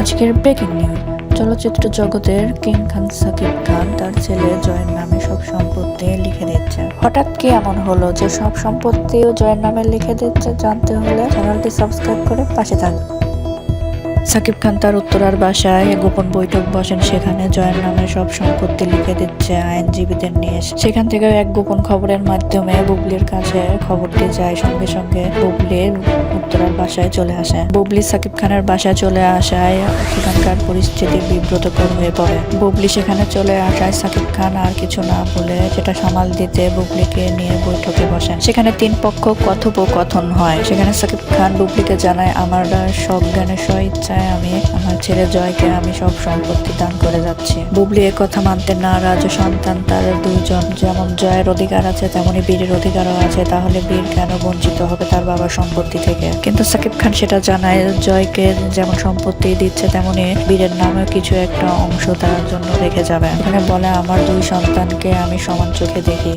আজকের breaking news চলচ্চিত্র জগতের কিং খান সাকিব খান তার ছেলে জয়ের নামে সব সম্পত্তি লিখে দিচ্ছে। হঠাৎ কি এমন হলো যে সব সম্পত্তিও জয়ের নামে লিখে দিচ্ছে? জানতে হলে চ্যানেলটি সাবস্ক্রাইব করে পাশে থাকুন। সাকিব খান তার উত্তরার বাসায় গোপন বৈঠক বসেন। সেখানে জয়ের নামে সব সম্পত্তি লিখে দিচ্ছে আইনজীবীদের নিয়ে। সেখান থেকে এক গোপন খবরের মাধ্যমে বুবলির কাছে খবরটি যায়। সঙ্গে সঙ্গে বুবলির উত্তরার বাসায় চলে আসে। বুবলি সাকিব খানের বাসায় চলে আসায় সেখানকার পরিস্থিতি বিব্রতকর হয়ে পড়ে। বুবলি সেখানে চলে আসায় সাকিব খান আর কিছু না বলে সেটা সামাল দিতে বুবলিকে নিয়ে বৈঠকে বসেন। সেখানে তিন পক্ষ কথোপকথন হয়। সেখানে সাকিব খান বুবলিকে জানায়, আমার সজ্ঞানের স্ব ইচ্ছায় আমি, আমার ছেলে জয়কে আমি সব সম্পত্তি দান করে যাচ্ছি। বুবলি কথা মানতে নারাজ সন্তান, তার দুইজন যেমন জয়ের অধিকার আছে, তেমনি বীরের অধিকারও আছে, তাহলে বীর কেন বঞ্চিত হবে তার বাবার সম্পত্তি থেকে? কিন্তু সাকিব খান সেটা জানায়, জয়কে যেমন সম্পত্তি দিচ্ছে, তেমনি বীরের নামেও কিছু একটা অংশ তার জন্য রেখে যাবে। এখানে বলে, আমার দুই সন্তানকে আমি সমান চোখে দেখি।